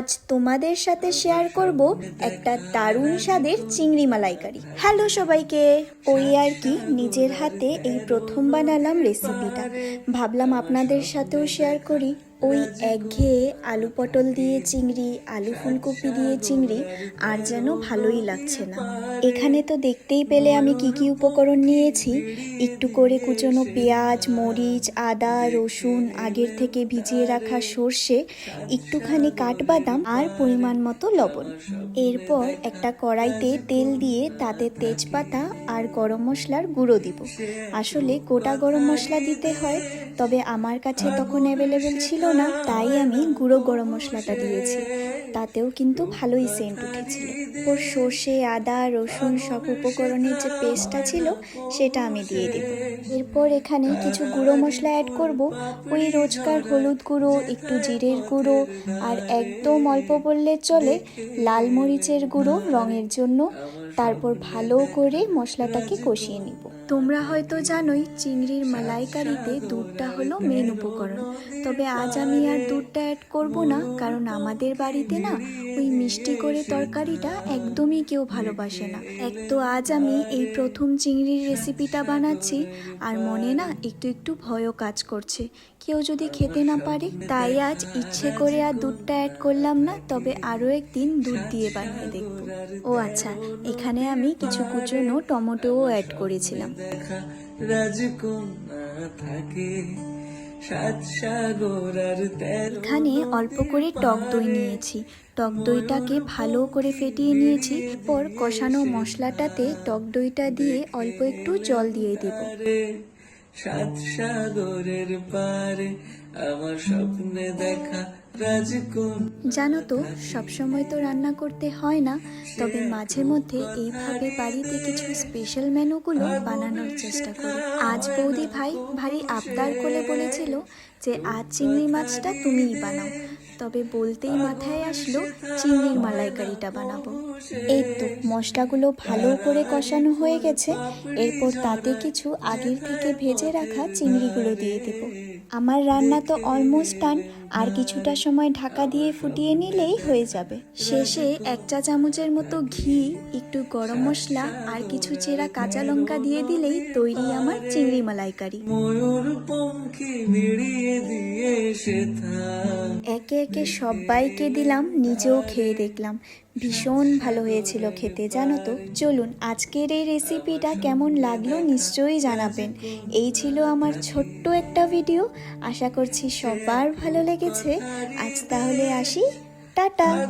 আজ তোমাদের সাথে শেয়ার করব একটা দারুণ স্বাদের চিংড়ি মালাইকারি। হ্যালো সবাইকে, ওই আর কি নিজের হাতে এই প্রথম বানালাম রেসিপিটা ভাবলাম আপনাদের সাথেও শেয়ার করি। ওই একঘেয়ে আলু পটল দিয়ে চিংড়ি, আলু ফুলকপি দিয়ে চিংড়ি, আর যেন ভালোই লাগছে না। এখানে তো দেখতেই পেলে আমি কি কি উপকরণ নিয়েছি। একটু করে কুচনো পেঁয়াজ, মরিচ, আদা, রসুন, আগের থেকে ভিজিয়ে রাখা সর্ষে, একটুখানি কাঠবাদাম আর পরিমাণ মতো লবণ। এরপর একটা কড়াইতে তেল দিয়ে তাতে তেজপাতা আর গরম মশলার গুঁড়ো দিব। আসলে গোটা গরম মশলা দিতে হয়, তবে আমার কাছে তখন অ্যাভেলেবেল ছিল না, তাই আমি গুঁড়ো গরম মশলাটা দিয়েছি। তাতেও কিন্তু ভালোই সেন্ট উঠেছিল। ওর সর্ষে, আদা, রসুন সব উপকরণের যে পেস্টটা ছিল, সেটা আমি দিয়ে দেব। এরপর এখানে কিছু গুঁড়ো মশলা অ্যাড করব। ওই রোজকার হলুদ গুঁড়ো, একটু জিরের গুঁড়ো, আর একদম অল্প বললে চলে লাল মরিচের গুঁড়ো রঙের জন্য। তারপর ভালো করে মশলাটাকে কষিয়ে নিব। তোমরা হয়তো জানোই, চিংড়ির মালাইকারিতে দুধটা হলো মেন উপকরণ। তবে আজ আমি আর দুধটা অ্যাড করব না, কারণ আমাদের বাড়িতে না ওই মিষ্টি করে তরকারিটা একদমই কেউ ভালোবাসে না। এক তো আজ আমি এই প্রথম চিংড়ির রেসিপিটা বানাচ্ছি, আর মনে না একটু একটু ভয়ও কাজ করছে। কেউ যদি খেতে না পারে, তাই আজ ইচ্ছে করে আর দুধটা অ্যাড করলাম না, তবে আরও একদিন দুধ দিয়ে বানিয়ে দেখব। ও আচ্ছা এখানে আমি কিছু কুচনো টমেটোও অ্যাড করেছিলাম। থাকে এখানে অল্প করে টক দই নিয়েছি। টক দইটাকে ভালো করে ফেটিয়ে নিয়েছি। পর কষানো মশলাটাতে টক দইটা দিয়ে অল্প একটু জল দিয়ে দেব। সাত সাগরের পারে আমার স্বপ্নে দেখা জানো তো সবসময় তো রান্না করতে হয় না তবে মাঝে মধ্যে এইভাবে বাড়িতে কিছু স্পেশাল মেনুগুলো বানানোর চেষ্টা করি। আজ বৌদি ভাই ভারী আবদার করে বলেছিল যে আজ চিংড়ি মাছটা তুমিই বানাও। তবে বলতেই মাথায় আসলো চিংড়ির মালাইকারিটা বানাবো। এই তো, মশলাগুলো ভালো করে কষানো হয়ে গেছে। এরপর তাতে কিছু আগের থেকে ভেজে রাখা চিংড়িগুলো দিয়ে দেব। আমার রান্না তো অলমোস্ট টান আর কিছুটা সময় ঢাকা দিয়ে ফুটিয়ে নিলেই হয়ে যাবে। শেষে এক চা চামচের মতো ঘি, একটু গরম মশলা, আর কিছু চেরা কাঁচা লঙ্কা দিয়ে দিলেই তৈরি আমার চিংড়ি মালাইকারি। ময়ূর পঙ্খী দিয়ে একে একে সবাইকে দিলাম, নিজেও খেয়ে দেখলাম। ভীষণ ভালো হয়েছিল খেতে, জানো তো? চলুন, আজকের এই রেসিপিটা কেমন লাগল নিশ্চয়ই জানাবেন। এই ছিল আমার ছোট্ট একটা ভিডিও আশা করছি সবার ভালো লেগেছে। আজ তাহলে আসি। টাটা!